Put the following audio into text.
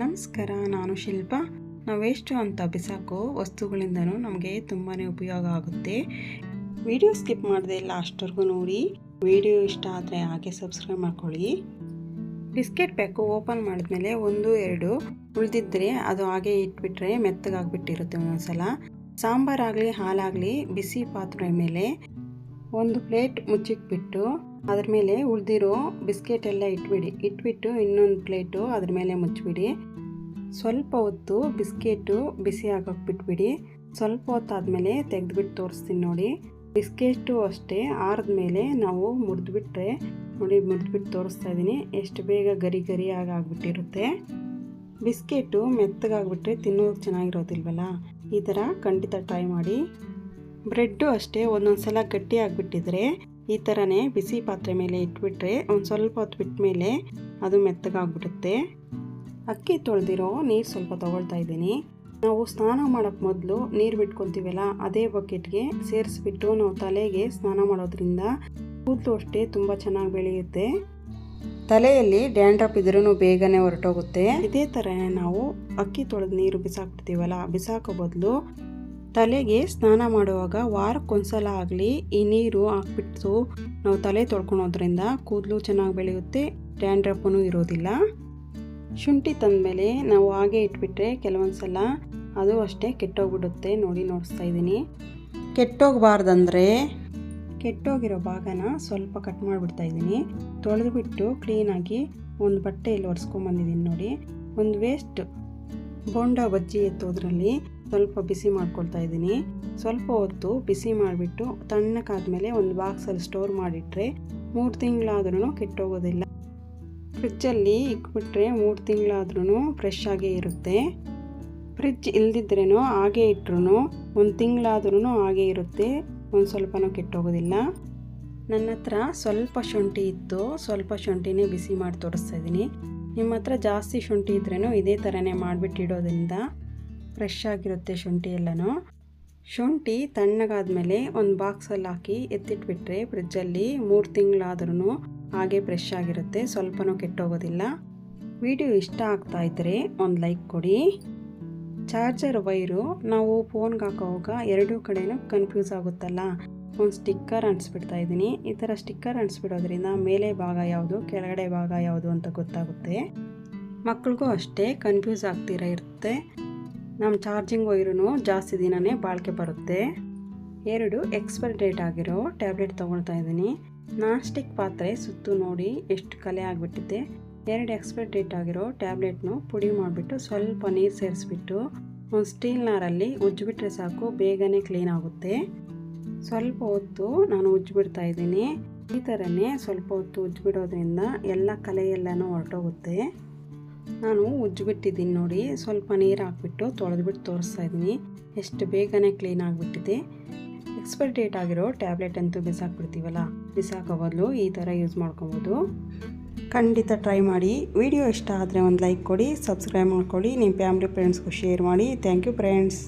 ನಮಸ್ಕಾರ, ನಾನು ಶಿಲ್ಪ. ನಾವು ವೇಸ್ಟು ಅಂತ ಬಿಸಾಕೋ ವಸ್ತುಗಳಿಂದನೂ ನಮಗೆ ತುಂಬಾ ಉಪಯೋಗ ಆಗುತ್ತೆ. ವಿಡಿಯೋ ಸ್ಕಿಪ್ ಮಾಡದೆ ಲಾಸ್ಟ್ವರೆಗೂ ನೋಡಿ. ವಿಡಿಯೋ ಇಷ್ಟ ಆದರೆ ಹಾಗೆ ಸಬ್ಸ್ಕ್ರೈಬ್ ಮಾಡ್ಕೊಳ್ಳಿ. ಬಿಸ್ಕೆಟ್ ಪ್ಯಾಕು ಓಪನ್ ಮಾಡಿದ್ಮೇಲೆ ಒಂದು, ಎರಡು ಉಳಿದಿದ್ದರೆ ಅದು ಹಾಗೆ ಇಟ್ಬಿಟ್ರೆ ಮೆತ್ತಗಾಗ್ಬಿಟ್ಟಿರುತ್ತೆ ಒಂದೊಂದ್ಸಲ. ಸಾಂಬಾರಾಗಲಿ, ಹಾಲಾಗಲಿ, ಬಿಸಿ ಪಾತ್ರೆ ಮೇಲೆ ಒಂದು ಪ್ಲೇಟ್ ಮುಚ್ಚಿಟ್ಬಿಟ್ಟು ಅದ್ರ ಮೇಲೆ ಉಳಿದಿರೋ ಬಿಸ್ಕೆಟ್ ಎಲ್ಲ ಇಟ್ಬಿಡಿ. ಇಟ್ಬಿಟ್ಟು ಇನ್ನೊಂದು ಪ್ಲೇಟು ಅದ್ರ ಮೇಲೆ ಮುಚ್ಚಿಬಿಡಿ. ಸ್ವಲ್ಪ ಹೊತ್ತು ಬಿಸ್ಕೆಟು ಬಿಸಿ ಆಗೋಕೆ ಬಿಟ್ಬಿಡಿ ಸ್ವಲ್ಪ ಹೊತ್ತಾದಮೇಲೆ ತೆಗೆದ್ಬಿಟ್ಟು ತೋರಿಸ್ತೀನಿ ನೋಡಿ. ಬಿಸ್ಕೆಟು ಅಷ್ಟೇ ಆರಿದ್ಮೇಲೆ ನಾವು ಮುರಿದ್ಬಿಟ್ರೆ ನೋಡಿ, ಮುರಿದ್ಬಿಟ್ಟು ತೋರಿಸ್ತಾ ಇದ್ದೀನಿ. ಎಷ್ಟು ಬೇಗ ಗರಿ ಗರಿ ಆಗಿಬಿಟ್ಟಿರುತ್ತೆ. ಬಿಸ್ಕೆಟು ಮೆತ್ತಗಾಗ್ಬಿಟ್ರೆ ತಿನ್ನೋದು ಚೆನ್ನಾಗಿರೋದಿಲ್ವಲ್ಲ? ಈ ಥರ ಖಂಡಿತ ಟ್ರೈ ಮಾಡಿ. ಬ್ರೆಡ್ಡು ಅಷ್ಟೇ ಒಂದೊಂದು ಸಲ ಗಟ್ಟಿ ಆಗಿಬಿಟ್ಟಿದ್ರೆ ಈ ಥರನೇ ಬಿಸಿ ಪಾತ್ರೆ ಮೇಲೆ ಇಟ್ಬಿಟ್ರೆ ಒಂದು ಸ್ವಲ್ಪ ಹೊತ್ತು ಬಿಟ್ಟ ಮೇಲೆ ಅದು ಮೆತ್ತಗಾಗ್ಬಿಡುತ್ತೆ. ಅಕ್ಕಿ ತೊಳೆದಿರೋ ನೀರು ಸ್ವಲ್ಪ ತೊಗೊಳ್ತಾ ಇದ್ದೀನಿ. ನಾವು ಸ್ನಾನ ಮಾಡೋಕ್ಕೆ ಮೊದಲು ನೀರು ಬಿಟ್ಕೊತೀವಲ್ಲ, ಅದೇ ಬಕೆಟ್ಗೆ ಸೇರಿಸ್ಬಿಟ್ಟು ನಾವು ತಲೆಗೆ ಸ್ನಾನ ಮಾಡೋದ್ರಿಂದ ಕೂದಲು ಅಷ್ಟೇ ತುಂಬ ಚೆನ್ನಾಗಿ ಬೆಳೆಯುತ್ತೆ. ತಲೆಯಲ್ಲಿ ಡ್ಯಾಂಡ್ರಪ್ ಇದ್ರೂ ಬೇಗನೆ ಹೊರಟೋಗುತ್ತೆ. ಇದೇ ಥರ ನಾವು ಅಕ್ಕಿ ತೊಳೆದು ನೀರು ಬಿಸಾಕ್ಬಿಡ್ತೀವಲ್ಲ, ಬಿಸಾಕೋ ಬದಲು ತಲೆಗೆ ಸ್ನಾನ ಮಾಡುವಾಗ ವಾರಕ್ಕೊಂದ್ಸಲ ಆಗಲಿ ಈ ನೀರು ಹಾಕ್ಬಿಟ್ಟು ನಾವು ತಲೆ ತೊಳ್ಕೊಳೋದ್ರಿಂದ ಕೂದಲು ಚೆನ್ನಾಗಿ ಬೆಳೆಯುತ್ತೆ ಡ್ಯಾಂಡ್ರಪ್ಪನು ಇರೋದಿಲ್ಲ. ಶುಂಠಿ ತಂದಮೇಲೆ ನಾವು ಹಾಗೆ ಇಟ್ಬಿಟ್ರೆ ಕೆಲವೊಂದು ಸಲ ಅದು ಅಷ್ಟೇ ಕೆಟ್ಟೋಗ್ಬಿಡುತ್ತೆ ನೋಡಿ ನೋಡಿಸ್ತಾ ಇದ್ದೀನಿ. ಕೆಟ್ಟೋಗಬಾರ್ದಂದ್ರೆ ಕೆಟ್ಟೋಗಿರೋ ಭಾಗನ ಸ್ವಲ್ಪ ಕಟ್ ಮಾಡಿಬಿಡ್ತಾ ಇದ್ದೀನಿ. ತೊಳೆದುಬಿಟ್ಟು ಕ್ಲೀನಾಗಿ ಒಂದು ಬಟ್ಟೆಯಲ್ಲಿ ಒರೆಸ್ಕೊಂಬಂದಿದ್ದೀನಿ ನೋಡಿ. ಒಂದು ವೇಸ್ಟ್ ಬೋಂಡ ಬಜ್ಜಿ ಎತ್ತೋದ್ರಲ್ಲಿ ಸ್ವಲ್ಪ ಬಿಸಿ ಮಾಡ್ಕೊಳ್ತಾ ಇದ್ದೀನಿ. ಸ್ವಲ್ಪ ಹೊತ್ತು ಬಿಸಿ ಮಾಡಿಬಿಟ್ಟು ತಣ್ಣಕ್ಕಾದ್ಮೇಲೆ ಒಂದು ಬಾಕ್ಸಲ್ಲಿ ಸ್ಟೋರ್ ಮಾಡಿಟ್ರೆ ಮೂರು ತಿಂಗಳಾದ್ರೂ ಕೆಟ್ಟೋಗೋದಿಲ್ಲ. ಫ್ರಿಜ್ಜಲ್ಲಿ ಇಕ್ಬಿಟ್ರೆ ಮೂರು ತಿಂಗಳಾದ್ರೂ ಫ್ರೆಶ್ ಆಗೇ ಇರುತ್ತೆ. ಫ್ರಿಜ್ ಇಲ್ದಿದ್ರೇನೋ ಹಾಗೆ ಇಟ್ರು ಒಂದು ತಿಂಗಳಾದ್ರೂ ಹಾಗೆ ಇರುತ್ತೆ, ಒಂದು ಸ್ವಲ್ಪನೂ ಕೆಟ್ಟೋಗೋದಿಲ್ಲ. ನನ್ನ ಹತ್ರ ಸ್ವಲ್ಪ ಶುಂಠಿ ಇತ್ತು, ಸ್ವಲ್ಪ ಶುಂಠಿನೇ ಬಿಸಿ ಮಾಡಿ ತೋರಿಸ್ತಾ ಇದ್ದೀನಿ. ನಿಮ್ಮ ಹತ್ರ ಜಾಸ್ತಿ ಶುಂಠಿ ಇದ್ರೇ ಇದೇ ಥರನೇ ಮಾಡಿಬಿಟ್ಟು ಇಡೋದ್ರಿಂದ ಫ್ರೆಶ್ ಆಗಿರುತ್ತೆ ಶುಂಠಿ ಎಲ್ಲನೂ. ಶುಂಠಿ ತಣ್ಣಗಾದ್ಮೇಲೆ ಒಂದು ಬಾಕ್ಸಲ್ಲಿ ಹಾಕಿ ಎತ್ತಿಟ್ಬಿಟ್ರೆ ಫ್ರಿಜ್ಜಲ್ಲಿ ಮೂರು ತಿಂಗಳಾದ್ರೂ ಹಾಗೆ ಫ್ರೆಶ್ ಆಗಿರುತ್ತೆ, ಸ್ವಲ್ಪನೂ ಕೆಟ್ಟೋಗೋದಿಲ್ಲ. ವಿಡಿಯೋ ಇಷ್ಟ ಆಗ್ತಾ ಇದ್ದರೆ ಒಂದು ಲೈಕ್ ಕೊಡಿ. ಚಾರ್ಜರ್ ವೈರು ನಾವು ಫೋನ್ಗೆ ಹಾಕೋವಾಗ ಎರಡೂ ಕಡೆಯೂ ಕನ್ಫ್ಯೂಸ್ ಆಗುತ್ತಲ್ಲ. ಒಂದು ಸ್ಟಿಕ್ಕರ್ ಅಂಟಿಸ್ಬಿಡ್ತಾ ಇದ್ದೀನಿ. ಈ ಥರ ಸ್ಟಿಕ್ಕರ್ ಅಂಟಿಸ್ಬಿಡೋದ್ರಿಂದ ಮೇಲೆ ಭಾಗ ಯಾವುದು, ಕೆಳಗಡೆ ಭಾಗ ಯಾವುದು ಅಂತ ಗೊತ್ತಾಗುತ್ತೆ. ಮಕ್ಳಿಗೂ ಅಷ್ಟೇ ಕನ್ಫ್ಯೂಸ್ ಆಗ್ತಿರ ಇರುತ್ತೆ. ನಮ್ಮ ಚಾರ್ಜಿಂಗ್ ವೈರೂ ಜಾಸ್ತಿ ದಿನವೇ ಬಾಳಿಕೆ ಬರುತ್ತೆ. ಎರಡು ಎಕ್ಸ್ಪೈರ್ ಡೇಟ್ ಆಗಿರೋ ಟ್ಯಾಬ್ಲೆಟ್ ತೊಗೊಳ್ತಾ ಇದ್ದೀನಿ. ನಾನ್ ಸ್ಟಿಕ್ ಪಾತ್ರೆ ಸುತ್ತು ನೋಡಿ ಎಷ್ಟು ಕಲೆ ಆಗಿಬಿಟ್ಟಿದೆ. ಎರಡು ಎಕ್ಸ್ಪೈರ್ ಡೇಟ್ ಆಗಿರೋ ಟ್ಯಾಬ್ಲೆಟ್ನು ಪುಡಿ ಮಾಡಿಬಿಟ್ಟು ಸ್ವಲ್ಪ ನೀರು ಸೇರಿಸ್ಬಿಟ್ಟು ಒಂದು ಸ್ಟೀಲ್ ನಾರಲ್ಲಿ ಉಜ್ಜಿಬಿಟ್ರೆ ಸಾಕು, ಬೇಗನೆ ಕ್ಲೀನ್ ಆಗುತ್ತೆ. ಸ್ವಲ್ಪ ಹೊತ್ತು ನಾನು ಉಜ್ಜಿಬಿಡ್ತಾ ಇದ್ದೀನಿ. ಈ ಥರನೇ ಸ್ವಲ್ಪ ಹೊತ್ತು ಉಜ್ಜಿಬಿಡೋದ್ರಿಂದ ಎಲ್ಲ ಕಲೆ ಎಲ್ಲನೂ ಹೊರಟೋಗುತ್ತೆ. ನಾನು ಉಜ್ಜಿಬಿಟ್ಟಿದ್ದೀನಿ ನೋಡಿ. ಸ್ವಲ್ಪ ನೀರು ಹಾಕ್ಬಿಟ್ಟು ತೊಳೆದ್ಬಿಟ್ಟು ತೋರಿಸ್ತಾ ಇದ್ದೀನಿ. ಎಷ್ಟು ಬೇಗನೆ ಕ್ಲೀನ್ ಆಗಿಬಿಟ್ಟಿದೆ. ಎಕ್ಸ್ಪೈರ್ ಡೇಟ್ ಆಗಿರೋ ಟ್ಯಾಬ್ಲೆಟ್ ಅಂತೂ ಬಿಸಾಕ್ಬಿಡ್ತೀವಲ್ಲ? ಬಿಸಾಕೋ ಬದಲು ಈ ಥರ ಯೂಸ್ ಮಾಡ್ಕೊಬೋದು. ಖಂಡಿತ ಟ್ರೈ ಮಾಡಿ. ವಿಡಿಯೋ ಇಷ್ಟ ಆದರೆ ಒಂದು ಲೈಕ್ ಕೊಡಿ ಸಬ್ಸ್ಕ್ರೈಬ್ ಮಾಡ್ಕೊಳ್ಳಿ. ನಿಮ್ಮ ಫ್ಯಾಮ್ಲಿ ಫ್ರೆಂಡ್ಸ್ಗೂ ಶೇರ್ ಮಾಡಿ. Thank you friends